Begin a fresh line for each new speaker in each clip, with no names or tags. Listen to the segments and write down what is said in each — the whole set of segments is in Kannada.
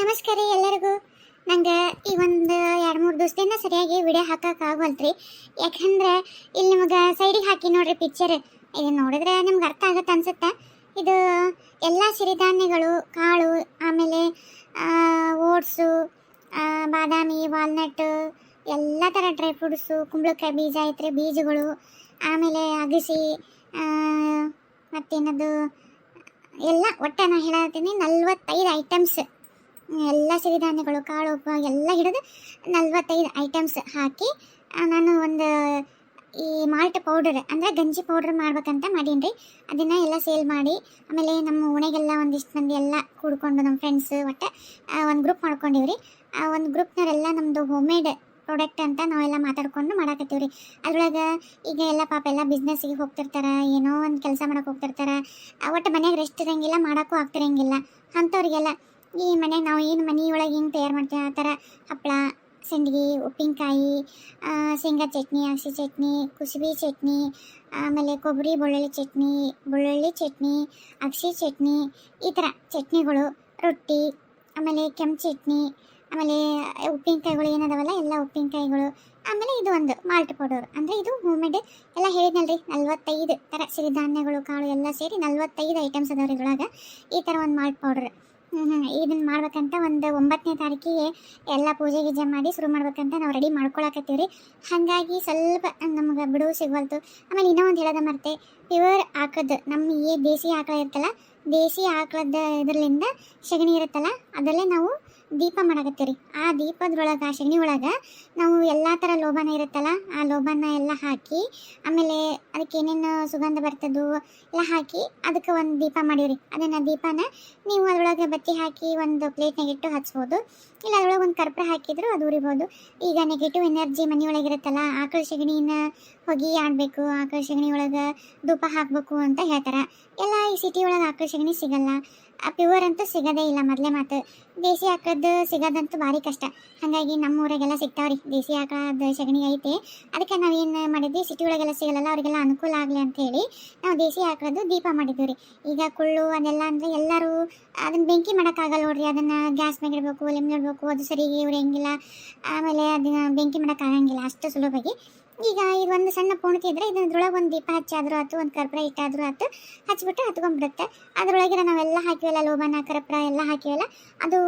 ನಮಸ್ಕಾರ ಎಲ್ಲರಿಗೂ. ನಂಗೆ ಈ ಒಂದು ಎರಡು ಮೂರು ದಿವಸದಿಂದ ಸರಿಯಾಗಿ ವಿಡಿಯೋ ಹಾಕಕ್ಕೆ ಆಗೋಲ್ರಿ ಯಾಕಂದ್ರೆ ಇಲ್ಲಿ ನಿಮಗೆ ಸೈಡಿಗೆ ಹಾಕಿ ನೋಡ್ರಿ ಪಿಕ್ಚರ್ ಇದು ನೋಡಿದ್ರೆ ನಿಮ್ಗೆ ಅರ್ಥ ಆಗುತ್ತೆ ಅನ್ಸುತ್ತೆ. ಇದು ಎಲ್ಲ ಸಿರಿಧಾನ್ಯಗಳು, ಕಾಳು, ಆಮೇಲೆ ಓಟ್ಸು ಬಾದಾಮಿ ವಾಲ್ನಟ್ ಎಲ್ಲ ಥರ ಡ್ರೈ ಫ್ರೂಟ್ಸು ಕುಂಬಳಕಾಯಿ ಬೀಜ ಐತ್ರಿ, ಬೀಜಗಳು, ಆಮೇಲೆ ಅಗಸಿ ಮತ್ತೇನದು, ಎಲ್ಲ ಒಟ್ಟು ನಾನು ಹೇಳತ್ತೀನಿ, ನಲ್ವತ್ತೈದು ಐಟಮ್ಸ್ ಎಲ್ಲ ಸಿರಿಧಾನ್ಯಗಳು, ಕಾಳು ಉಪ್ಪು ಎಲ್ಲ ಹಿಡಿದು ನಲ್ವತ್ತೈದು ಐಟಮ್ಸ್ ಹಾಕಿ ನಾನು ಒಂದು ಈ ಮಾಲ್ಟ್ ಪೌಡರ್ ಅಂದರೆ ಗಂಜಿ ಪೌಡರ್ ಮಾಡ್ಬೇಕಂತ ಮಾಡೀನಿ ರೀ. ಅದನ್ನು ಎಲ್ಲ ಸೇಲ್ ಮಾಡಿ, ಆಮೇಲೆ ನಮ್ಮ ಓಣೆಗೆಲ್ಲ ಒಂದಿಷ್ಟು ಮಂದಿ ಎಲ್ಲ ಕೂಡ್ಕೊಂಡು ನಮ್ಮ ಫ್ರೆಂಡ್ಸ್ ಒಟ್ಟು ಒಂದು ಗ್ರೂಪ್ ಮಾಡ್ಕೊಂಡಿವ್ರಿ ಆ, ಒಂದು ಗ್ರೂಪ್ನವರೆಲ್ಲ ನಮ್ಮದು ಹೋಮ್ಮೇಡ್ ಪ್ರಾಡಕ್ಟ್ ಅಂತ ನಾವೆಲ್ಲ ಮಾತಾಡ್ಕೊಂಡು ಮಾಡಾಕತ್ತೀವಿ ರೀ. ಅದ್ರೊಳಗೆ ಈಗ ಎಲ್ಲ ಪಾಪ ಎಲ್ಲ ಬಿಸ್ನೆಸ್ಸಿಗೆ ಹೋಗ್ತಿರ್ತಾರೆ, ಏನೋ ಒಂದು ಕೆಲಸ ಮಾಡೋಕೆ ಹೋಗ್ತಿರ್ತಾರೆ ಒಟ್ಟು ಮನ್ಯಾಗ ರೆಸ್ಟ್ ಇರೋಂಗಿಲ್ಲ ಮಾಡೋಕ್ಕೂ ಆಗ್ತಿರಂಗಿಲ್ಲ. ಅಂಥವ್ರಿಗೆಲ್ಲ ಈ ಮನೆ ನಾವು ಏನು ಮನೆಯೊಳಗೆ ಹಿಂಗೆ ತಯಾರು ಮಾಡ್ತೀವಿ, ಆ ಥರ ಹಪ್ಪಳ ಸಂಡಿಗೆ, ಉಪ್ಪಿನಕಾಯಿ ಶೇಂಗಾ ಚಟ್ನಿ ಹಸಿ ಚಟ್ನಿ, ಕುಸುಬಿ ಚಟ್ನಿ, ಆಮೇಲೆ ಕೊಬ್ಬರಿ ಬೆಳ್ಳುಳ್ಳಿ ಚಟ್ನಿ ಬೆಳ್ಳುಳ್ಳಿ ಚಟ್ನಿ, ಅಗಸಿ ಚಟ್ನಿ, ಈ ಥರ ಚಟ್ನಿಗಳು, ರೊಟ್ಟಿ, ಆಮೇಲೆ ಕೆಂಪು ಚಟ್ನಿ, ಆಮೇಲೆ ಉಪ್ಪಿನಕಾಯಿಗಳು ಏನದಾವಲ್ಲ, ಎಲ್ಲ ಉಪ್ಪಿನಕಾಯಿಗಳು, ಆಮೇಲೆ ಇದು ಒಂದು ಮಾಲ್ಟ್ ಪೌಡರ್. ಅಂದರೆ ಇದು ಹೋಮ್ಮೇಡ್ ಎಲ್ಲ ಹೇಳಿದ್ನಲ್ರಿ, ನಲ್ವತ್ತೈದು ಥರ ಸಿರಿಧಾನ್ಯಗಳು, ಕಾಳು ಎಲ್ಲ ಸೇರಿ ನಲ್ವತ್ತೈದು ಐಟಮ್ಸ್ ಅದಾವ್ರಿ ಇದ್ರೊಳಗೆ. ಈ ಥರ ಒಂದು ಮಾಲ್ಟ್ ಪೌಡರ್. ಇದನ್ನು ಮಾಡ್ಬೇಕಂತ ಒಂದು ಒಂಬತ್ತನೇ ತಾರೀಕಿಗೆ ಎಲ್ಲ ಪೂಜೆ ಗೀಜೆ ಮಾಡಿ ಶುರು ಮಾಡ್ಬೇಕಂತ ನಾವು ರೆಡಿ ಮಾಡ್ಕೊಳಕತ್ತೀವಿ ರೀ ಹಾಗಾಗಿ ಸ್ವಲ್ಪ ನಮ್ಗೆ ಬಿಡುವು ಸಿಗವಲ್ತು. ಆಮೇಲೆ ಇನ್ನೂ ಒಂದು ಹೇಳೋದ ಮರ್ತೆ ಪ್ಯೂರ್ ಆಕದ್ದು ನಮ್ಮ ಈ ದೇಸಿ ಆಕಳ ಇರ್ತಲ್ಲ, ದೇಸಿ ಆಕಳದ ಇದರಲ್ಲಿಂದ ಸಗಣಿ ಇರುತ್ತಲ್ಲ, ಅದರಲ್ಲೇ ನಾವು ದೀಪ ಮಾಡಕತ್ತೀವಿ ಆ ದೀಪದೊಳಗೆ ಆ ಸಗಣಿ ಒಳಗೆ ನಾವು ಎಲ್ಲ ಥರ ಲೋಬಾನ ಇರುತ್ತಲ್ಲ, ಆ ಲೋಬಾನ ಎಲ್ಲ ಹಾಕಿ, ಆಮೇಲೆ ಅದಕ್ಕೆ ಏನೇನು ಸುಗಂಧ ಬರ್ತದೋ ಎಲ್ಲ ಹಾಕಿ ಅದಕ್ಕೆ ಒಂದು ದೀಪ ಮಾಡಿರಿ ಅದನ್ನು ದೀಪನ ನೀವು ಅದರೊಳಗೆ ಬತ್ತಿ ಹಾಕಿ ಒಂದು ಪ್ಲೇಟ್ನಾಗ ಇಟ್ಟು ಹಚ್ಬೋದು. ಇಲ್ಲ ಅದರೊಳಗೆ ಒಂದು ಕರ್ಪೂರ ಹಾಕಿದ್ರು ಅದು ಉರಿಬೋದು. ಈಗ ನೆಗೆಟಿವ್ ಎನರ್ಜಿ ಮನೆಯೊಳಗಿರುತ್ತಲ್ಲ ಆಕಳ ಸಗಣಿನ ಹೊಗೆ ಆಡಬೇಕು, ಆಕಳ ಸಗಣಿ ಒಳಗೆ ಧೂಪ ಹಾಕಬೇಕು ಅಂತ ಹೇಳ್ತಾರೆ. ಎಲ್ಲ ಈ ಸಿಟಿ ಒಳಗೆ ಆಕಳ ಸಗಣಿ ಸಿಗಲ್ಲ. ಪ್ಯೂರ್ ಅಂತೂ ಸಿಗೋದೇ ಇಲ್ಲ ಮೊದಲೇ ಮಾತು. ದೇಸಿ ಆಕಳದ್ದು ಸಿಗೋದಂತೂ ಭಾರಿ ಕಷ್ಟ. ಹಾಗಾಗಿ ನಮ್ಮ ಊರಾಗೆಲ್ಲ ಸಿಗ್ತಾವ್ರಿ. ದೇಸಿ ಆಕಳದ ಸಗಣಿ ಐತೆ. ಅದಕ್ಕೆ ನಾವೇನು ಮಾಡಿದ್ವಿ? ಸಿಟಿ ಒಳಗೆಲ್ಲ ಸಿಗಲ್ಲ ಅವರಿಗೆಲ್ಲ ಅನುಕೂಲ ಆಗಲಿ ಅಂತ ಹೇಳಿ ನಾವು ದೇಸಿ ಆಕಳದ್ದು ದೀಪ ಮಾಡಿದ್ವಿ ರೀ ಈಗ ಕುಳ್ಳು ಅದೆಲ್ಲ ಅಂದರೆ ಎಲ್ಲರೂ ಅದನ್ನು ಬೆಂಕಿ ಮಾಡೋಕ್ಕಾಗಲ್ಲ ನೋಡ್ರಿ. ಅದನ್ನು ಗ್ಯಾಸ್ ಮ್ಯಾಗ ಇಡಬೇಕು ಮ್ಯಾಗ್ ಇಡಬೇಕು. ಅದು ಸರಿಗೆ ಉರಿಯಂಗಿಲ್ಲ. ಆಮೇಲೆ ಅದನ್ನು ಬೆಂಕಿ ಮಾಡೋಕ್ಕಾಗಂಗಿಲ್ಲ ಅಷ್ಟು ಸುಲಭವಾಗಿ ಈಗ ಇದು ಒಂದು ಸಣ್ಣ ಪೋಣಿಕೆ ಇದ್ರೆ ಇದ್ರೊಳಗೆ ಒಂದು ದೀಪ ಹಚ್ಚಾದ್ರೂ ಆಯ್ತು ಒಂದು ಕರ್ಪೂರ ಇಟ್ಟಾದ್ರೂ ಆಯ್ತು ಹಚ್ಬಿಟ್ಟು ಹತ್ಕೊಂಡ್ಬಿಡುತ್ತೆ. ಅದ್ರೊಳಗಿರ ನಾವೆಲ್ಲ ಹಾಕಿವಲ್ಲ ಲೋಬಾನ ಕರ್ಪೂರ ಎಲ್ಲ ಹಾಕಿವಲ್ಲ, ಅದು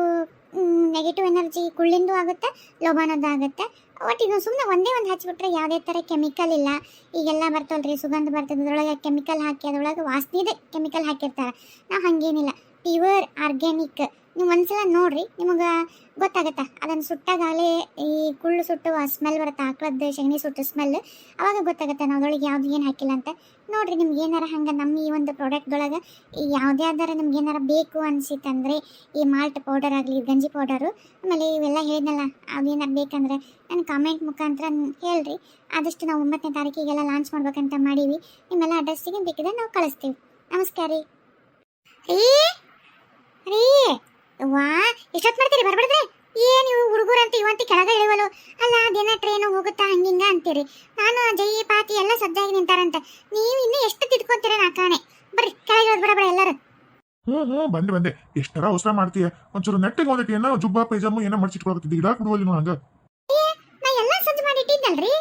ನೆಗೆಟಿವ್ ಎನರ್ಜಿ ಕುಳ್ಳಿಂದು ಆಗುತ್ತೆ ಲೋಬಾನದ್ದು ಆಗುತ್ತೆ. ಒಟ್ಟು ಇದು ಸುಮ್ಮನೆ ಒಂದೇ ಒಂದು ಹಚ್ಬಿಟ್ರೆ ಯಾವುದೇ ಥರ ಕೆಮಿಕಲ್ ಇಲ್ಲ. ಈಗೆಲ್ಲ ಬರ್ತವಲ್ರಿ, ಸುಗಂಧ ಬರ್ತದೆ, ಅದರೊಳಗೆ ಕೆಮಿಕಲ್ ಹಾಕಿ, ಅದ್ರೊಳಗೆ ಇದೆ ಕೆಮಿಕಲ್ ಹಾಕಿರ್ತಾರೆ. ನಾವು ಹಾಗೇನಿಲ್ಲ. ಪ್ಯೂರ್ ಆರ್ಗ್ಯಾನಿಕ್ ನೀವು ಒಂದ್ಸಲ ನೋಡ್ರಿ, ನಿಮಗೆ ಗೊತ್ತಾಗತ್ತೆ? ಅದನ್ನು ಸುಟ್ಟಾಗಲೇ ಈ ಕುಳ್ಳು ಸುಟ್ಟು ಸ್ಮೆಲ್ ಬರುತ್ತೆ? ಆಕಳದ್ದು ಶಗಣಿ ಸುಟ್ಟು ಸ್ಮೆಲ್ ಅವಾಗ ಗೊತ್ತಾಗುತ್ತೆ ನಾವು ಅದೊಳಗೆ ಯಾವ್ದು ಏನು ಹಾಕಿಲ್ಲ ಅಂತ? ನೋಡ್ರಿ ನಿಮ್ಗೆ ಏನಾರ ಹಂಗೆ ನಮ್ಮ ಈ ಒಂದು ಪ್ರಾಡಕ್ಟ್ದೊಳಗೆ ಈ ಯಾವುದೇ ಆದಾರ ನಿಮ್ಗೆ ಏನಾರ ಬೇಕು ಅನ್ಸಿತ್ತಂದ್ರೆ, ಈ ಮಾಲ್ಟ್ ಪೌಡರ್ ಆಗಲಿ ಗಂಜಿ ಪೌಡರು ಆಮೇಲೆ ಇವೆಲ್ಲ ಹೇಳಿದ್ನಲ್ಲ ಅವೇನಾರು ಬೇಕಂದ್ರೆ ನನ್ನ ಕಾಮೆಂಟ್ ಮುಖಾಂತರ ಹೇಳ್ರಿ. ಆದಷ್ಟು ನಾವು ಒಂಬತ್ತನೇ ತಾರೀಕಿಗೆಲ್ಲ ಲಾಂಚ್ ಮಾಡ್ಬೇಕಂತ ಮಾಡೀವಿ. ನಿಮ್ಮೆಲ್ಲ ಅಡ್ರೆಸ್ಸಿಗೆ ಬೇಕಿದ್ರೆ ನಾವು ಕಳಿಸ್ತೀವಿ. ನಮಸ್ಕಾರ ರೀ. ರೀ? ರೀ? ವಾ ಎಷ್ಟೊತ್ತು ಮಾಡ್ತೀರಿ ಬರ್ಬಿಡ್ರಿ ಏನು ಇವು ಹುಡುಗರು ಅಂತ ಇವಂತ ಕೆಳಗೆ ಇಳಿವಲು ಅಲ್ಲ, ದಿನ ಟ್ರೈನು ಹೋಗುತ್ತಾ, ಹಂಗಿಂಗ ಅಂತೀರಿ. ನಾನು ಜೈ, ಪಾತಿ ಎಲ್ಲ ಸಜ್ಜಾಗಿ ನಿಂತಾರಂತ. ನೀವು ಇನ್ನೂ ಎಷ್ಟು ತಿದ್ಕೊಂತೀರ ನಾ ಕಾಣೆ. ಬರ್ರಿ, ಕೆಳಗೆ ಇಳಿದ್ ಬರಬೇಡ ಬಡ, ಎಲ್ಲರೂ.
ಹ್ಞೂ ಹ್ಞೂ ಬಂದೆ ಬಂದೆ. ಎಷ್ಟರ ಅವಸರ ಮಾಡ್ತೀಯ? ಒಂಚೂರು ನೆಟ್ಟಿಗೆ ಒಂದಕ್ಕೆ ಏನೋ ಜುಬ್ಬ, ಪೈಜಾಮು ಏನೋ ಮಡ್ಚಿಟ್ಕೊಳಕತ್ತಿದ್ದಿ ಗಿಡ ಬಿಡುವಲ್ಲಿ ನೋ ಹಂಗ
ನಾ ಎಲ್ಲ ಸಜ್ಜು ಮಾಡಿ ಇಟ್ಟಿದ್ದಲ್ರಿ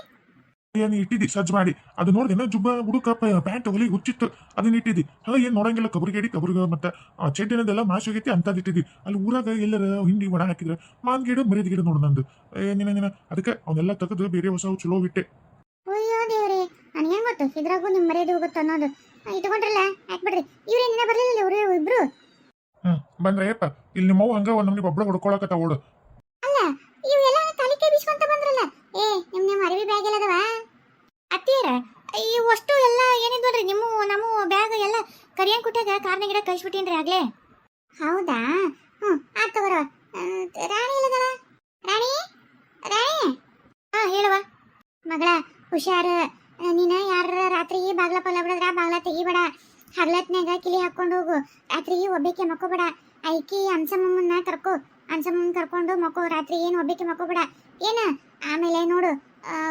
ಏನು ಇಟ್ಟಿದ್ದಿ ಸಜ್ಜ ಮಾಡಿ. ಅದು ನೋಡಿದೇನೋ ಜುಬ್ಬ ಹುಡುಕ ಪ್ಯಾಂಟ್ ಹೊಲಿ ಹುಚ್ಚಿತ್ತು. ಅದನ್ನ ಇಟ್ಟಿದ್ದಿ. ಅಲ್ಲ ಏನು ನೋಡಂಗಿಲ್ಲ. ಕಬರಿಗೇಡಿ ಕಬರ್ಗ ಮತ್ತೆ ಆ ಚಡ್ಡಿನದೆಲ್ಲ ಮಾಸಿ ಹೋಗೈತಿ ಅಂತದ್ ಇಟ್ಟಿದ್ದಿ. ಅಲ್ಲಿ ಊರಾಗ ಎಲ್ಲರ ಹಿಂಡಿ ಒಣ ಹಾಕಿದ್ರೆ. ಮಾನ್ ಗಿಡ ಮರಿದ ಗಿಡ ನೋಡು ನಂದು. ಏನೇನ ನಿನ ಅದಕ್ಕೆ ಅವನ್ನೆಲ್ಲ ತೆಗೆದು ಬೇರೆ ಹೊಸ ಚಲೋ ಬಿಟ್ಟೆ
ಅಯ್ಯೋ ದೇವ್ರಿ ನನಗೇನು ಗೊತ್ತು? ಇದ್ರಾಗೂ ನಿಮ್ಮ ಮರ್ಯಾದೆ ಹೋಗುತ್ತೆ ಅನ್ನೋದು. ಇಟ್ಕೊಂಡ್ರಲ್ಲ ಹಾಕ್ಬಿಡ್ರಿ ಇವ್ರು ಏನಿನ ಬರಲಿಲ್ಲ ಇವರು ಇಬ್ರು?
ಹ್ಮ್ ಬಂದ್ರೆ ಯಪ್ಪ ಇಲ್ಲಿ ನಿಮ್ಮವ್ ಹಂಗ ಒಂದ್ ನಮ್ಗೆ ಒಬ್ಳ ಹೊಡ್ಕೊಳಕತ್ತ ಓಡು
ಅಲ್ಲ ಇವೆಲ್ಲ ತಲೆ ಕೈ ಬಿಸ್ಕೊಂತ ಬಂದ್ರಲ್ಲ ಏ ನಿಮ್ ನಿಮ್ಮ ಅರವಿ ಬ್ಯಾಗ್ ಎಲ್ಲದವ ಅತ್ತಿಯರ ಈ ಅಷ್ಟು ಎಲ್ಲ ಏನಿದ್ವಲ್ರಿ ನಿಮ್ಮ ನಮ್ಮ ಬ್ಯಾಗ್ ಎಲ್ಲ ಕರಿಯಂಗ್ ಕುಟ್ಟಾಗ ಕಾರ್ನ ಗಿಡ ಕಳಿಸ್ಬಿಟ್ಟೀನ್ರಿ ಆಗ್ಲೇ? ಹೌದಾ? ಹ್ಞೂ ಆತ್ ತಗೋರ ರಾಣಿ ಇಲ್ಲದಳ ರಾಣಿ? ರಾಣಿ? ಹಾ ಹೇಳುವ ಮಗಳ ಹುಷಾರ. ನೀನ ಯಾರ ರಾತ್ರಿ ಬಾಗ್ಲ ಪಲ್ಲ ಬಿಡದ್ರ ಬಾಗ್ಲ ತೆಗಿಬೇಡ. ಹಗ್ಲತ್ನಾಗ ಕಿಲಿ ಹಾಕೊಂಡು ಹೋಗು. ರಾತ್ರಿ ಒಬ್ಬಕ್ಕೆ ಮಕ್ಕೋಬೇಡ. ಐಕಿ ಅನ್ಸಮ್ಮನ್ನ ಕರ್ಕೋ. ಅನ್ಸಮ್ಮನ್ ಕರ್ಕೊಂಡು ಮಕ್ಕೋ. ರಾತ್ರಿ ಏನು ಒಬ್ಬಕ್ಕೆ ಮಕ್ಕೋಬೇಡ. ಏನ? ಆಮೇಲೆ ನೋಡು.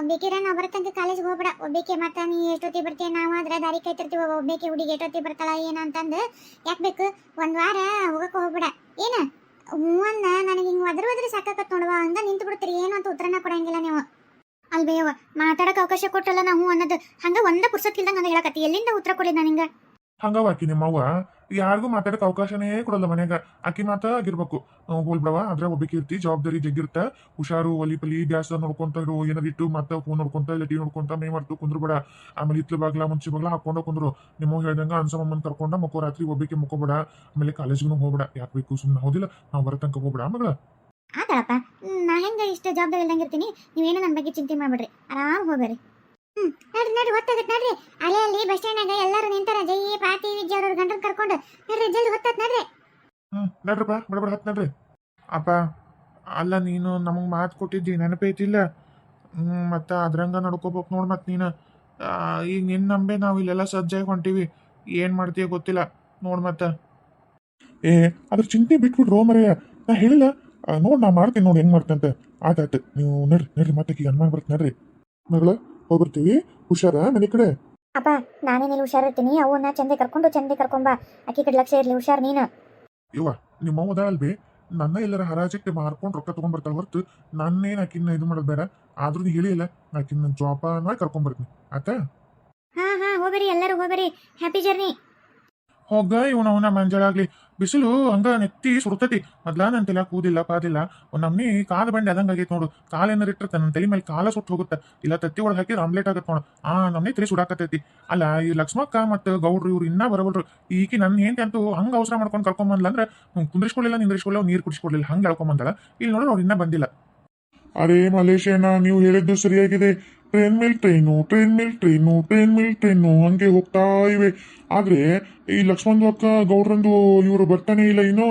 ಬೇಕಿರ ನಾವು ಬರೋ ಕಾಲೇಜ್ಗೆ ಹೋಗ್ಬೇಡ. ಒಬ್ಬೇಕೆ ಮತ್ತೆ ನೀ ಎಷ್ಟೊತ್ತಿಗೆ ಬರ್ತೀಯ? ನಾವು ಆದ್ರೆ ದಾರಿ ಕಾಯ್ತಿರ್ತೀವಿ ಒಬ್ಬೇಕೆ ಹುಡುಗಿ ಎಷ್ಟೊತ್ತಿಗೆ ಬರ್ತಾಳ ಏನಂತಂದು ಯಾಕೆ ಬೇಕು? ಒಂದು ವಾರ ಹೋಗಕ್ಕೆ ಹೋಗ್ಬೇಡ. ಏನು? ಹ್ಞೂ ಅನ್ನ ನನಗೆ ಹಿಂಗೆ ಒದ್ರ ಒದ್ರ ಸಾಕಾಕತ್ ನೋಡುವ. ಹಂಗ ನಿಂತು ಬಿಡ್ತೀರಿ. ಏನು ಅಂತ ಉತ್ತರನ ಕೊಡಂಗಿಲ್ಲ ನೀವು. ಅಲ್ಬೇಯವ ಮಾತಾಡಕ್ಕೆ ಅವಕಾಶ ಕೊಟ್ಟಲ್ಲ ನಾವು ಅನ್ನೋದು. ಹಂಗೆ ಒಂದ ಪುರ್ಸತ್ತಿಲ್ದಂಗೆ ಹಂಗೆ ಹೇಳಕತ್ತಿ. ಎಲ್ಲಿಂದ ಉತ್ತರ ಕೊಡಿ ನನಗೆ
ಹಂಗವ ಆಕಿ ನಿಮ್ಮವ್ವ ಯಾರಿಗೂ ಮಾತಾಡಕ್ ಅವಕಾಶನೇ ಕೊಡಲ್ಲ ಮನ್ಯಾಗ. ಆಕಿ ಮಾತ ಆಗಿರ್ಬೇಕು. ಹೋಲ್ ಬಿಡವ ಅದ್ರ ಒಬ್ಬಕ್ಕೆ ಇರ್ತಿ ಜವಾಬ್ದಾರಿ ಜಗ್ಗಿರ್ತ. ಹುಷಾರು, ಒಲಿ ಪಲಿ ಗ್ಯಾಸ್ ನೋಡ್ಕೊಂತ ಇರು. ಏನಾರ ಮತ್ತೆ ಫೋನ್ ನೋಡ್ಕೊಂತ ಇಲ್ಲ ನೋಡ್ಕೊಂತ, ಮೇ ಮಾಡ್ತು ಕುಂದ್ರು ಬೇಡ ಆಮೇಲೆ ಇತ್ಲ ಬಾಗ್ಲ, ಮುಂಚೆ ಬಾಗ್ಲ ಹಾಕೊಂಡ ಕುಂದ್ರು. ನಿಮ್ಮ ಹೇಳ್ದಂಗ ಅನ್ಸಮ್ಮನ್ ಕರ್ಕೊಂಡ ಮಕ್ಕೋ ರಾತ್ರಿ ಒಬ್ಬಕ್ಕೆ ಮಕ್ಕೋಬೇಡ. ಆಮೇಲೆ ಕಾಲೇಜ್ಗೂ ಹೋಗ್ಬೇಡ. ಯಾಕೆ ಬೇಕು ಸುಮ್ಮನೆ ಹೋದಿಲ್ಲ. ನಾವು ಬರತಂಕ ಹೋಗ್ಬೇಡ, ಮಗಳ.
ಆತಳಪ್ಪ. ನಾ ಹೆಂಗ ಇಷ್ಟ ಜವಾಬ್ದಾರಿ ಇಲ್ದಂಗ ಇರ್ತೀನಿ? ನೀವೇನು ನನ್ನ ಬಗ್ಗೆ ಚಿಂತೆ ಮಾಡ್ಬೇಡ್ರಿ. ಆರಾಮ್ ಹೋಗ್ಬೇರಿ ಹ್ಮ್, ನಡ್ರಿ ನಡ್ರಿ, ಹೊತ್ತಾಗತ್ ನಡ್ರಿ. ಅಲ್ಲೇ ಅಲ್ಲಿ ಬಸ್ ಸ್ಟ್ಯಾಂಡ್ ಎಲ್ಲರೂ ನಿಂತಾರ. ಜೈ ಪಾತಿ ವಿಜಯ ಅವ್ರ ಗಂಡನ್ ಕರ್ಕೊಂಡು. ನಡ್ರಿ, ಜಲ್ದಿ ಹೊತ್ತಾತ್ ನಡ್ರಿ.
ಹ್ಮ್ ನಡ್ರಪ್ಪ ಬಡಬಡ ಹತ್ ನಡ್ರಿ. ಅಪ್ಪ, ಅಲ್ಲ ನೀನು ನಮಗೆ ಮಾತು ಕೊಟ್ಟಿದ್ದಿ, ನೆನಪೈತಿಲ್ಲ? ಹ್ಮ್, ಮತ್ತೆ ಅದ್ರಂಗ ನಡ್ಕೋಬೇಕು ನೋಡ್ ಮತ್ ನೀನು. ಈಗ ನಿನ್ನ ನಂಬೆ ನಾವು ಇಲ್ಲೆಲ್ಲ ಸಜ್ಜಾಗಿ ಹೊಂಟಿವಿ. ಏನ್ ಮಾಡ್ತೀಯ ಗೊತ್ತಿಲ್ಲ. ನೋಡ್ ಮತ್ತ. ಏ, ಅದ್ರ ಚಿಂತೆ ಬಿಟ್ಬಿಡ್ರೋ ಮರೆಯ. ನಾ ಹೇಳಿಲ್ಲ. ನೋಡಿ ನಾ ಮಾಡ್ತೀನಿ ನೋಡಿ ಹೆಂಗ್ ಮಾಡ್ತಂತೆ ಆತಾಯ್ತು ನೀವು ನಡ್ರಿ ನಡ್ರಿ, ಮತ್ತೆ ಈಗ ಅನ್ಮಾಗ ಬರ್ತೀನಿ ನಡ್ರಿ. ಮಗಳ ಹೋಗ್ಬರ್ತೀವಿ ಹುಷಾರ? ಮನೆ ಕಡೆ?
ಅಪ್ಪ ನಾನೇನಿಲ್ಲ ಹುಷಾರಿರ್ತೀನಿ. ಅವನ್ನ ಚಂದೆ ಕರ್ಕೊಂಡು ಚಂದೆ ಕರ್ಕೊಂಬ. ಅಕ್ಕಿ ಕಡೆ ಲಕ್ಷ ಇರ್ಲಿ ಹುಷಾರ್ ನೀನು.
ಇವ ನಿಮ್ಮ ಅವ್ವ ಅದಾಳಲ್ಬಿ ನನ್ನ ಎಲ್ಲರ ಹರಾಜಕ್ಕೆ ಮಾರ್ಕೊಂಡು ರೊಕ್ಕ ತಗೊಂಡ್ಬರ್ತಾಳೆ ಹೊರತು ನನ್ನೇನ ಆಕಿನ್ನ ಇದು ಮಾಡೋದು ಬೇಡ. ಆದ್ರೂ ನೀ ಹೇಳಿಲ್ಲ ಆಕಿನ್ನ ಜೋಪಾನ ಕರ್ಕೊಂಡ್ಬರ್ತೀನಿ ಆತ
ಹಾ ಹಾ ಹೋಗ್ಬೇರಿ ಎಲ್ಲರೂ ಹೋಗ್ಬೇರಿ. ಹ್ಯಾಪಿ ಜರ್ನಿ
ಹೋಗ ಇವನ ಅವನ ಮಂಜಳಾಗ್ಲಿ ಬಿಸಿಲು ಹಂಗ ನೆತ್ತಿ ಸುಡ್ತತಿ. ಮೊದ್ಲ ಕೂದಿಲ್ಲ, ಪಾದಿಲ್ಲ. ಒಂದ್ ನಮ್ನಿ ಕಾಲ ಬಂಡೆ ಅದಂಗ ಆಗೈತೆ ನೋಡು. ಕಾಲ ಏನಾರ ಇಟ್ಟಿರ್ತ ನನ್ನ ತಲೆ ಮೇಲೆ ಕಾಲ ಸುಟ್ಟು ಹೋಗುತ್ತೆ. ಇಲ್ಲ ತತ್ತಿ ಒಳಗೆ ಹಾಕಿದ್ರೆ ಆಮ್ಲೆಟ್ ಆಗತ್ತೆ ನೋಡು. ಆ, ನಮ್ನಿ ತಲೆ ಸುಡಾಕತ್ತೈತಿ. ಅಲ್ಲ, ಈ ಲಕ್ಷ್ಮಕ್ಕ ಮತ್ತು ಗೌಡ್ರು ಇವ್ರು ಇನ್ನೂ ಬರಬಲ್ರು ಈಕಿ ನನ್ನ ಹೆಂಡತಿ ಅಂತೂ ಹಂಗ ಅವಸರ ಮಾಡ್ಕೊಂಡು ಕರ್ಕೊಂಬಂದ್ಲ ಅಂದ್ರೆ ಕುಂದ್ರಿಸ್ಕೊಳ್ಳಿಲ್ಲ ನಿಂದ್ರಿಸ್ಕೊಳ್ಳಿಲ್ಲ ನೀರು ಕುಡಿಸ್ಕೊಳ್ಳಿಲ್ಲ ಹಂಗೆ ಹೇಳ್ಕೊಂಬಂದಳ ಇಲ್ಲಿ ನೋಡ್ರಿ ಅವ್ರು ಇನ್ನೂ ಬಂದಿಲ್ಲ. ಅರೇ ಮಲೇಶಿಯನ ನೀವು ಹೇಳಿದ್ದು ಸರಿಯಾಗಿದೆ. ಟ್ರೈನ್ ಮೇಲ್ ಟ್ರೈನು ಟ್ರೈನ್ ಮೇಲ್ ಟ್ರೈನು ಟ್ರೈನ್ ಮೇಲ್ ಟ್ರೈನು ಹಂಗೆ ಹೋಗ್ತಾ ಇವೆ. ಆದ್ರೆ ಈ ಲಕ್ಷ್ಮಣ್ ಅಕ್ಕ ಗೌಡ್ರಂದು ಇವರು ಬರ್ತಾನೆ ಇಲ್ಲ ಇನ್ನು?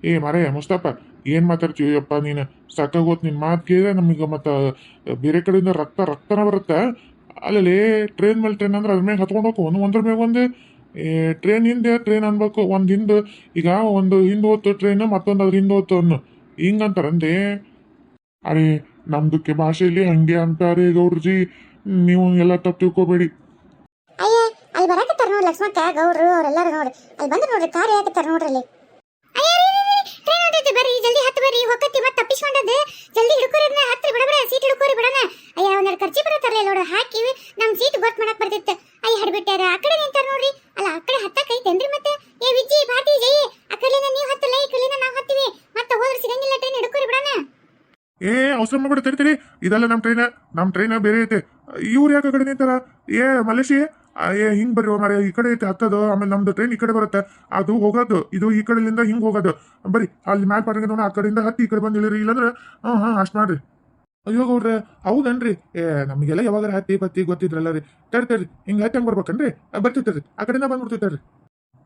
ಏ ಮರೆ ಮುಸ್ತಪ್ಪ ಏನ್ ಮಾತಾಡ್ತೀವಪ್ಪ ನೀನು? ಸಾಕಾಗೋತ್ ನಿನ್ ಮಾತು ಕೇಳಿದ್ರೆ ನಮಗೆ ಮತ್ತ ಬೇರೆ ಕಡೆಯಿಂದ ರಕ್ತ, ರಕ್ತನ ಬರುತ್ತೆ. ಅಲ್ಲಲ್ಲಿ ಟ್ರೈನ್ ಮೇಲೆ ಟ್ರೈನ್ ಅಂದ್ರೆ ಅದ್ರ ಮೇಲೆ ಹತ್ಕೊಂಡು ಹೋಗು, ಒಂದು ಒಂದ್ರ ಮೇಲೆ ಒಂದು. ಟ್ರೈನ್ ಹಿಂದೆ ಟ್ರೈನ್ ಅನ್ಬೇಕು, ಒಂದು ಹಿಂದೆ. ಈಗ ಒಂದು ಹಿಂದೆ ಹೋತು ಟ್ರೈನ್ ಮತ್ತೊಂದು ಅದ್ರ ಹಿಂದೆ ಹೋತು ಅನ್ನು. ಹಿಂಗಂತಾರಂದೆ ಅರೆ ನಮ್ದಕ್ಕೆ ಭಾಷೆಯಲ್ಲಿ ಹಂಗೆ ಅಂತಾರೆ ಗೌರ್ಜಿ. ನೀವು ಎಲ್ಲ ತಪ್ಪು ತಿಳ್ಕೊಬೇಡಿ.
ಅಯ್ಯ, ಅಲ್ಲಿ ಬರಾಕತ್ತಾರ ನೋಡ್ರಿ ಲಕ್ಷ್ಮಕ್ಕ, ಗೌಡ್ರು, ಅವರೆಲ್ಲರೂ ನೋಡಿ. ಅಲ್ಲಿ ಬಂದ್ರು ನೋಡ್ರಿ ಕಾರ್ ಯಾಕತ್ತಾರ ನೋಡ್ರಿ ಅಲ್ಲಿ. ಟ್ರೈನ್ ಹೊಂಟೈತಿ ಬರ್ರಿ, ಜಲ್ದಿ ಹತ್ತು ಬರ್ರಿ, ಹೊಕ್ಕತ್ತಿ ಮತ್ತೆ ತಪ್ಪಿಸ್ಕೊಂಡದ್ದು. ಜಲ್ದಿ ಹಿಡ್ಕೋರಿ ಅದನ್ನ ಹತ್ರಿ ಬಿಡ ಬಿಡ ಸೀಟ್ ಹಿಡ್ಕೋರಿ ಬಿಡಣ. ಅಯ್ಯ, ಒಂದೆರಡು ಖರ್ಚಿ ಬರತ್ತಾರಲ್ಲ ನೋಡಿ, ಹಾಕಿ ನಮ್ಮ ಸೀಟ್ ಗೊತ್ತು ಮಾಡಕ್ ಬರ್ತಿತ್ತು. ಅಯ್ಯ ಹಡ್ಬಿಟ್ಟಾರ ಆ ಕಡೆ ನಿಂತಾರ ನೋಡ್ರಿ. ಅಲ್ಲ, ಆ ಕಡೆ ಹತ್ತಕ್ ಐತೇನ್ರಿ ಮತ್ತೆ? ಏ, ವಿಜ್ಜಿ ಬಾತಿ ಜೈ. ಆ ಕಡೆ ನೀವು ಹತ್ತಲ್ಲ ಈ ಕಡೆನ ನಾವು ಹತ್ತೀವಿ ಮತ್ತೆ ಹೋದ್ರೆ ಸಿಗಂಗಿಲ್ಲ ಟ್ರೈನ್ ಹಿಡ್ಕೋರಿ ಬಿಡಣ
ಏ, ಅವಸರ ಮಾಡ್ಬಿಡ ತರಿತೀರಿ ಇದೆಲ್ಲ ನಮ್ಮ ಟ್ರೈನ ನಮ್ಮ ಟ್ರೈನ ಬೇರೆ ಐತೆ. ಇವ್ರು ಯಾಕೆ ಕಡೆ ನಿಂತಾರ? ಏ, ಮಲೇಶಿ ಏ, ಹಿಂಗ್ ಬರ್ರಿ ಮಾರ ಈ ಕಡೆ ಐತೆ, ಹತ್ತದು, ಆಮೇಲೆ ನಮ್ದು ಟ್ರೈನ್ ಈ ಕಡೆ ಬರುತ್ತೆ. ಅದು ಹೋಗೋದು, ಇದು ಈ ಕಡೆಯಿಂದ ಹಿಂಗ್ ಹೋಗೋದು. ಬರಿ ಅಲ್ಲಿ ಮ್ಯಾಲ್ ಪಾಟಿಗೆ ಆ ಕಡೆಯಿಂದ ಹತ್ತಿ, ಈ ಕಡೆ ಬಂದು ಇಳಿರಿ, ಇಲ್ಲಂದ್ರೆ ಹಾ ಹಾ ಅಷ್ಟು ಮಾಡ್ರಿ. ಅಯ್ಯೋ ಗೌಡ್ರೆ, ಹೌದನ್ರಿ? ಏ, ನಮಗೆಲ್ಲ ಯಾವಾಗ ಹತ್ತಿ, ಪತ್ತಿ ಗೊತ್ತಿದ್ರಲ್ಲ ರೀ. ತರಿ ತರಿ ಹಿಂಗೆ ಹತ್ತಿ ಹಂಗೆ ಬರ್ಬೇಕನ್ರಿ? ಬರ್ತಿರ್ತೀರಿ ಆ ಕಡೆಯಿಂದ ಬಂದ್ಬಿಡ್ತಿರ್ತಾರ್ರಿ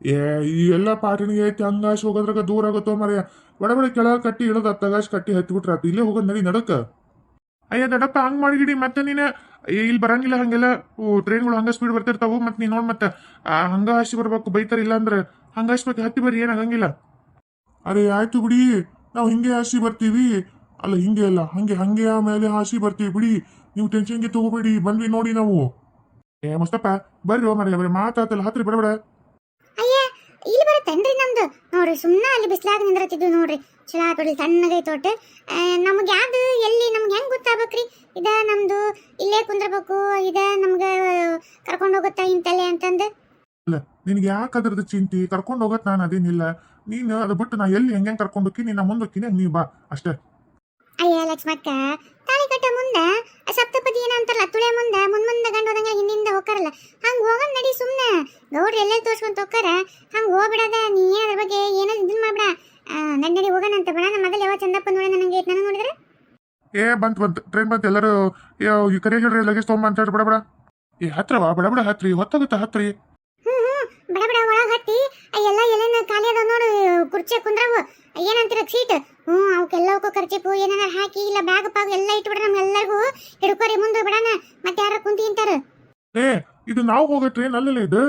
ಏ ಈ ಎಲ್ಲ ಪಾಟಣಿಗೆ ಐತಿ ಹಂಗಾಶ್ ಹೋಗೋದ್ರಾಗ ದೂರ ಆಗುತ್ತೋ ಮರೆಯ. ಬಡ ಬಡ ಕೆಳಗೆ ಕಟ್ಟಿ ಇಳದ ತಗಾಶ್ ಕಟ್ಟಿ ಹತ್ತಿ ಬಿಟ್ರ ಇಲ್ಲೇ ಹೋಗೋದ್ ನಡಿ ನಡಕ. ಅಯ್ಯ ದಡಪ್ಪ ಹಂಗ್ ಮಾಡಿಗಿಡಿ ಮತ್ತೆ ನೀನು? ಇಲ್ಲಿ ಬರಂಗಿಲ್ಲ ಹಂಗೆಲ್ಲ. ಟ್ರೈನ್ಗಳು ಹಂಗ ಸ್ಪೀಡ್ ಬರ್ತಿರ್ತಾವು. ಮತ್ತೆ ನೀನು ನೋಡ್ ಮತ್ತೆ. ಆ, ಹಂಗ ಹಾಸಿ ಬರ್ಬೇಕು ಬೈತಾರ ಇಲ್ಲ ಅಂದ್ರೆ. ಹಂಗ ಹಾಸ್ಬೇಕು ಹತ್ತಿ ಬರ್ರಿ ಏನಾಗಂಗಿಲ್ಲ ಅರೆ ಆಯ್ತು ಬಿಡಿ. ನಾವು ಹಿಂಗೆ ಹಾಸಿ ಬರ್ತೀವಿ. ಅಲ್ಲ ಹಿಂಗೆ ಅಲ್ಲ ಹಂಗೆ ಹಂಗೆ ಆಮೇಲೆ ಹಾಸಿ ಬರ್ತೀವಿ ಬಿಡಿ. ನೀವು ಟೆನ್ಷನ್ಗೆ ತಗೋಬೇಡಿ. ಬಂದ್ವಿ ನೋಡಿ ನಾವು. ಏ ಮಸ್ತಪ್ಪ ಬರ್ರಿ ಮರ ಬರೀ ಮಾತಾತಲ್ಲ ಹತ್ರಿ ಬಡಬೇಡ.
ಬರುತ್ತೇನ್ರಿ ನಮ್ದು. ನೋಡ್ರಿ ಸುಮ್ಮನೆ ಅಲ್ಲಿ ಬಿಸಿಲಾಗ ನಿಂದ್ರತಿದ್ವಿ ನೋಡ್ರಿ. ಚಲೋ ಆತೋಡಿ ತಣ್ಣಗೈತೆ ನಮಗೆ ನಮ್ಗೆ ಯಾವ್ದು ಎಲ್ಲಿ ನಮ್ಗೆ ಹೆಂಗೆ ಗೊತ್ತಾಗ್ಬೇಕ್ರಿ? ಇದ ನಮ್ದು ಇಲ್ಲೇ ಕುಂದ್ರಬೇಕು ಇದ ನಮ್ಗೆ ಕರ್ಕೊಂಡು ಹೋಗುತ್ತಾ ಇಂತಲ್ಲೇ ಅಂತಂದು.
ಅಲ್ಲ ನಿನಗೆ ಯಾಕೆ ಅದ್ರದ್ದು ಚಿಂತೆ? ಕರ್ಕೊಂಡು ಹೋಗತ್ ನಾನು ಅದೇನಿಲ್ಲ. ನೀನು ಅದು ಬಿಟ್ಟು ನಾ ಎಲ್ಲಿ ಹೆಂಗೆ ಕರ್ಕೊಂಡು ಹೋಗಿ ನಿನ್ನ ಮುಂದೆ ಹೋಗ್ತೀನಿ ನೀ ಬಾ ಅಷ್ಟೇ.
ಅಯ್ಯ ಲಕ್ಷ್ಮಕ್ಕ ತಾಳಿ ಕಟ್ಟ ಮುಂದ ಸಪ್ತಪದಿ ಏನಂತಾರಲ್ಲ ತುಳೆ ಮುಂದ ಮುಂದ್ ಮುಂದ ಗಂಡ ಹೋದಂಗ ಹಿಂದಿಂದ ಹೋಗ್ಕಾರಲ್ಲ ಹಂಗ ಹೋಗನ್ ನಡಿ ಸುಮ್ಮನೆ ಗೌಡ್ರು ಎಲ್ಲೆಲ್ಲಿ ತೋರ್ಸ್ಕೊಂತ ಹೋಗ್ಕಾರ ಹಂಗ ಹೋಗ್ಬಿಡದ ನೀ ಅದ್ರ ಬಗ್ಗೆ ಏನೋ ಇದನ್ ಮಾಡ್ಬಿಡ. ನಡಿ ನಡಿ ಹೋಗೋಣ ಅಂತ ಬಿಡ ನಮ್ಮ ಮೊದಲು ಯಾವ ಚಂದಪ್ಪ ನೋಡಿ ನನಗೆ ನಾನು ನೋಡಿದ್ರೆ?
ಏ ಬಂತು ಬಂತು ಟ್ರೈನ್ ಬಂತು ಎಲ್ಲರೂ ಈ ಕರೆ ಹೇಳ್ರಿ ಲಗೇಜ್ ತೊಗೊಂಬ ಅಂತ ಹೇಳಿ ಬಡ ಈ ಏ ಹತ್ರವಾ ಬಡ ಬಡ ಹತ್ರಿ ಹೊತ್ತಾಗುತ್ತ ಹತ್ರಿ?
ಹ್ಮ್ ಹ್ಮ್ ಬಡ ಬಡ ಒಳಗ್ ಹತ್ತಿ ಎಲ್ಲ ಎಲ್ಲ ಕುರ್ಚಿ ಕುಂದ್ರವು ಏನಂತೀರ ಸೀಟ್? ಹ್ಮ್ ಅವಕ್ಕೆಲ್ಲವಕ್ಕೂ ಖರ್ಚಿಪು ಏನಾರ ಹಾಕಿ ಇಲ್ಲ ಬ್ಯಾಗ್ ಪಾಗ್ ಎಲ್ಲ ಇಟ್ಬಿಡ್ರ ನಮ್ಗೆಲ್ಲರಿಗೂ ಹಿಡ್ಕೋರಿ ಮುಂದೆ ಬಿಡಣ. ಮತ್ತೆ ಯಾರ ಕುಂತಿಂತಾರ
ಏ ಇದು ನಾವು ಹೋಗೋ ಟ್ರೈನ್ ಅಲ್ಲಲ್ಲ ಇದು?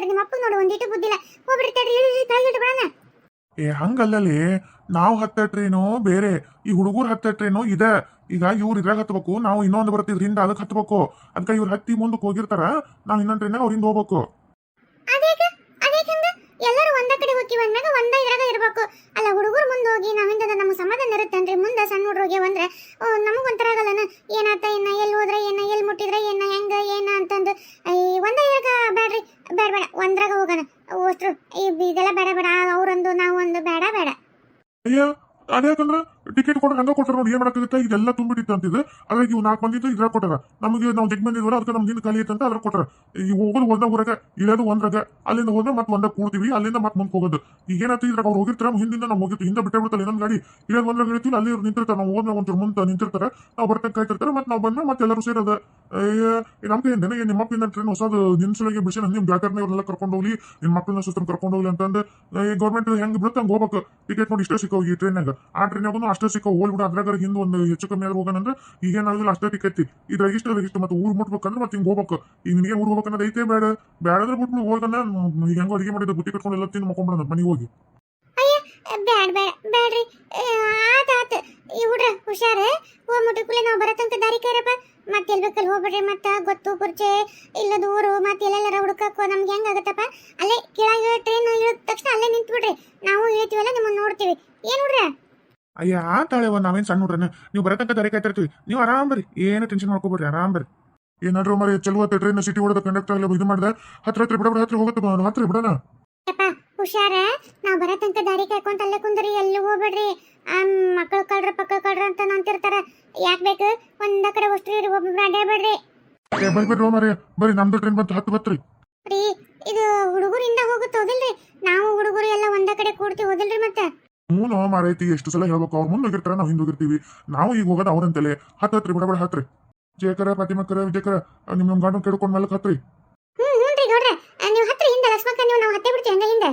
ನೋಡು ನಿಮ್ಮ ಅಪ್ಪ ನೋಡು ಒಂದಿಟ್ಟು ಬುದ್ಧಿಲ್ಲ ಹೋಗ್ಬಿಡಿ ತಡ್ರಿ ಇಳಿರಿ ತಾಯಿಗಿಟ್ಟು ಬರೋಣ.
ಏ ಹಂಗಲ್ಲಲ್ಲಿ ನಾವು ಹತ್ತಟ್ರೇನೋ ಬೇರೆ ಈ ಹುಡುಗರು ಹತ್ತಟ್ರೇನೋ ಇದೆ. ಈಗ ಇವ್ರು ಇದ್ರಾಗ ಹತ್ಬೇಕು ನಾವು ಇನ್ನೊಂದು ಬರ್ತಿದ್ರಿ ಹಿಂದೆ ಅದಕ್ಕೆ ಹತ್ಬೇಕು. ಅದಕ್ಕೆ ಇವ್ರು ಹತ್ತಿ ಮುಂದಕ್ಕೆ ಹೋಗಿರ್ತಾರ ನಾವು ಇನ್ನೊಂದು ಅವ್ರಿಂದ ಹೋಗ್ಬೇಕು.
ಅದೇಕ? ಅದೇಕಂದ್ರೆ ಎಲ್ಲರೂ ಒಂದ ಕಡೆ ಹೋಗಿವ ಅಂದಾಗ ಒಂದ ಇದ್ರಾಗ ಇರ್ಬೇಕು. ಅಲ್ಲ, ಹುಡುಗರು ಮುಂದೆ ಹೋಗಿ ನಾವಿಂದ ನಮ್ಮ ಸಮಾಧಾನ ಇರುತ್ತೆ ಅಂದ್ರೆ ಮುಂದೆ ಸಣ್ಣ ಹುಡುಗರಿಗೆ ಬಂದ್ರೆ ನಮಗೆ ಒಂಥರ ಆಗಲ್ಲನ ಏನಾತ ಏನ ಎಲ್ಲಿ ಹೋದ್ರೆ ಏನ, ಎಲ್ಲಿ ಮುಟ್ಟಿದ್ರೆ ಏನ, ಹೆಂಗ ಏನ ಅಂತಂದು. ಒಂದ ಇದ್ರಾಗ ಬೇಡ್ರಿ ಬೇಡ ಬೇಡ ಒಂದ್ರಾಗ ಹೋಗೋಣ. ಅಷ್ಟ್ರು. ಇದೆಲ್ಲ ಬೇಡ ಬೇಡ ಅವ್ರೊಂದು, ನಾವೊಂದು ಬೇಡ ಬೇಡ
ಅಯ್ಯ ಅದ್ಯಾಕಂದ್ರ ಟಿಕೆಟ್ ಕೊಟ್ಟರೆ ಹಂಗ ಕೊಟ್ಟರು ನೋಡಿ, ಏನ್ ಮಾಡಕ್ಕಾಗುತ್ತೆ? ಇದೆಲ್ಲ ತುಂಬಿಟ್ಟಿತ್ತು ಅಂತಿದ್ದು ಅದ್ರಾಗ ಇವು ನಾಲ್ಕು ಮಂದಿದ್ದು ಇದ್ರಾಗ ಕೊಟ್ಟಾರ. ನಮಗೆ ನಾವು ಜಗ್ ಬಂದಿದ್ವಲ್ಲ ಅದಕ್ಕೆ ನಮ್ ದಿನ ಖಾಲಿ ಅದ್ರ ಅಂತ ಈ ಕೊಟ್ಟಾರ. ಈಗ ಹೋಗೋದು ಒಂದ ಊರಾಗ ಇಳಿಯೋದು ಒಂದ್ರಾಗ, ಅಲ್ಲಿಂದ ಹೋದ್ರೆ ಮತ್ತೆ ಒಂದಾಗ ಕೂಡ್ತೀವಿ, ಅಲ್ಲಿಂದ ಮತ್ತೆ ಮುಂದೆ ಹೋಗೋದು. ಈಗ ಏನಾಯ್ತು, ಇದ್ರಾಗ ಅವ್ರು ಹೋಗಿರ್ತಾರ ಹಿಂದಿಂದ ನಾವು ಹೋಗಿರ್ತೀವಿ. ಹಿಂದೆ ಬಿಟ್ಟೆ ಬಿಡ್ತಾರೆ, ಇನ್ನೊಂದು ಗಾಡಿ. ಇಳಿಯೋದು ಒಂದ್ರಾಗ ಇಳಿತೀವಿ, ಅಲ್ಲಿ ನಿಂತಿರ್ತಾರೆ. ನಾವು ಹೋದ್ರೆ ಒಂಚೂರು ಮುಂದೆ ನಿಂತಿರ್ತಾರೆ. ನಾವು ಬರ್ತಾ ಕಾಯ್ತಿರ್ತಾರೆ, ಮತ್ತೆ ನಾವು ಬಂದ್ರೆ ಮತ್ತೆ ಎಲ್ಲರೂ ಸೇರೋದು. ನಮ್ಮ ಕೈಯಿಂದ ನಿಮ್ಮ ಅಪ್ಪಿಂದ ಟ್ರೈನ್ ಹೊಸದು ನಿನ್ಸಲಿಗೆ ಬಿಡಿಸಿ ನಿಮ್ ಬ್ಯಾಕರ್ನ ಇವ್ರನ್ನೆಲ್ಲ ಕರ್ಕೊಂಡು ಹೋಗ್ಲಿ ನಿಮ್ಮ ಮಕ್ಕಳನ್ನ ಸುತ್ತ ಕರ್ಕೊಂಡು ಹೋಗ್ಲಿ ಅಂತಂದು ಗೌರ್ಮೆಂಟ್ ಹೆಂಗ್ ಬಿಡುತ್ತೆ ಹಂಗೆ ಹೋಗ್ಬೇಕು. ಟಿಕೆಟ್ ನೋಡಿ ಇಷ್ಟೇ ಸಿಕ್ಕೋಗಿ ಈ ಟ್ರೈನಾಗ ಆ ಟ್ರೈನಾಗೂ ಅಷ್ಟೇ ಸಿಕ್ಕವು ಹೋಗ್ಬಿಡು ಅದ್ರಾಗ ಹಿಂದೆ ಒಂದು ಹೆಚ್ಚು ಕಮ್ಮಿ ಆದ್ರೆ ಹೋಗೋಣಂದ್ರೆ ಈಗೇನಾಗಲಿಲ್ಲ ಅಷ್ಟೇ ಟಿಕೆಟ್ ಇದ್ರಾಗ ಇಷ್ಟ ಇಷ್ಟ ಮತ್ತೆ ಊರ್ ಮುಟ್ಬೇಕಂದ್ರೆ ಮತ್ತೆ ಹಿಂಗೆ ಹೋಗ್ಬೇಕು. ಈಗ ನಿನಗೆ ಊರ್ ಹೋಗ್ಬೇಕನ್ನೋದು ಐತೆ ಬೇಡ. ಬೇಡದ್ರೆ ಬಿಟ್ಬಿಡು ಹೋಗೋಣ ಈಗ ಹೆಂಗೋ ಅಡಿಗೆ ಮಾಡಿದ್ರೆ ಬುತ್ತಿ ಕಟ್ಕೊಂಡು ಎಲ್ಲ ತಿಂದು ಮಕ್ಕೊಂಬಿಡೋಣ ಮನೆಗೆ ಹೋಗಿ.
ಬ್ಯಾಡ ಬೇಡ ಬ್ಯಾಡ್ರಿ. ಈ ನಾವು ಬರೋ ದಾರಿ ಕೈರಪ್ಪ. ಮತ್ತೆ ಮತ್ತೆ ಗೊತ್ತು ಪರಿಚಯ ಇಲ್ಲದ ಊರು, ಮತ್ತೆ ನಮ್ಗೆ ಅಲ್ಲೇ ಟ್ರೈನ್ ತಕ್ಷಣ ಅಲ್ಲೇ ನಿಂತ್ಬಿಡ್ರಿ. ನಾವು ನೋಡ್ತೀವಿ. ಏನ್ ಹುಡ್ರ?
ಅಯ್ಯ ತಾಳೆ ಒಂದು ನಾವೇನು ಸಣ್ಣ ಹುಡ್ರನ? ನೀವು ಬರತಕ್ಕ ದಾರಿ ಕಾಯ್ತಿರ್ತೀವಿ. ನೀವು ಆರಾಮ್ ಬರ್ರಿ. ಏನು ಟೆನ್ಷನ್ ಮಾಡ್ಕೊಬೇಡ್ರಿ ಆರಾಮ್ ಬರ್ರಿ. ಏನಾದ್ರು ಮರಿ ಚಲುವ ಟ್ರೈನ್ ಸಿಟಿ ಹೊಡೆದ ಕಂಡಕ್ಟರ್ ಎಲ್ಲ ಇದು ಮಾಡಿದ. ಹತ್ರ ಹತ್ರ ಬಿಡಬೇಡ ಬಿಡ ಹತ್ರ ಹೋಗುತ್ತೆ ಹತ್ರ ಬಿಡೋಣ.
ಹುಷಾರ. ನಾವು ಬರೋ ತನಕ ದಾರಿ ಕಾಯ್ಕೊಂತ ಅಲ್ಲೇ ಕುಂದ್ರಿ ಎಲ್ಲಿ ಹೋಗ್ಬೇಡ್ರಿ. ಆ ಮಕ್ಕಳು ಕಳ್ರ ಪಕ್ಕ ಕಳ್ರ ಅಂತ ಅಂತಿರ್ತಾರ ಯಾಕೆ ಬೇಕು? ಒಂದ ಕಡೆ ಅಷ್ಟು ಇರಿ ಒಬ್ಬೊಬ್ರು ಅಡ್ಡಾಡ್ಬೇಡ್ರಿ
ಏ ಬೈ ಬರ್ರಿ ಮರಿ ಬರ್ರಿ ನಮ್ದು ಟ್ರೈನ್ ಬಂತು ಹತ್ತು ಬತ್ರಿ
ರೀ ಇದು ಹುಡುಗರಿಂದ ಹೋಗುತ್ತೆ ಹೋಗಿಲ್ರಿ? ನಾವು ಹುಡುಗರು ಎಲ್ಲ ಒಂದ ಕಡೆ ಕೂಡ್ತೀವಿ ಹೋದಿಲ್ರಿ ಮತ್ತೆ?
ನೋ ಮಾರೈತಿ, ಎಷ್ಟು ಸಲ ಹೇಳ್ಬೇಕು? ಅವ್ರು ಮುಂದೆ ಹೋಗಿರ್ತಾರೆ, ನಾವು ಹಿಂದೆ ಹೋಗಿರ್ತೀವಿ. ನಾವು ಈಗ ಹೋಗೋದು ಅವ್ರಂತಲೇ. ಹತ್ತು ಹತ್ರಿ ಬಿಡ ಬಿಡ ಹತ್ರಿ ಜಯಕರ ಪ್ರತಿಮಕರ ವಿಜಯಕರ ನಿಮ್ಮ ಗಂಡು ಕೆಡ್ಕೊಂಡ್ ಮೇಲೆ ಹತ್ರಿ
ಹ್ಮ್ ಹ್ಞೂ ನೋಡ್ರೆ. ನೀವು ಹತ್ರಿ ಹಿಂದೆ, ಲಕ್ಷ್ಮಕ್ಕ, ನೀವು ನಾವು ಹತ್ತೆ ಬಿಡ್ತೀವಿ ಹಂಗ ಹಿಂದೆ.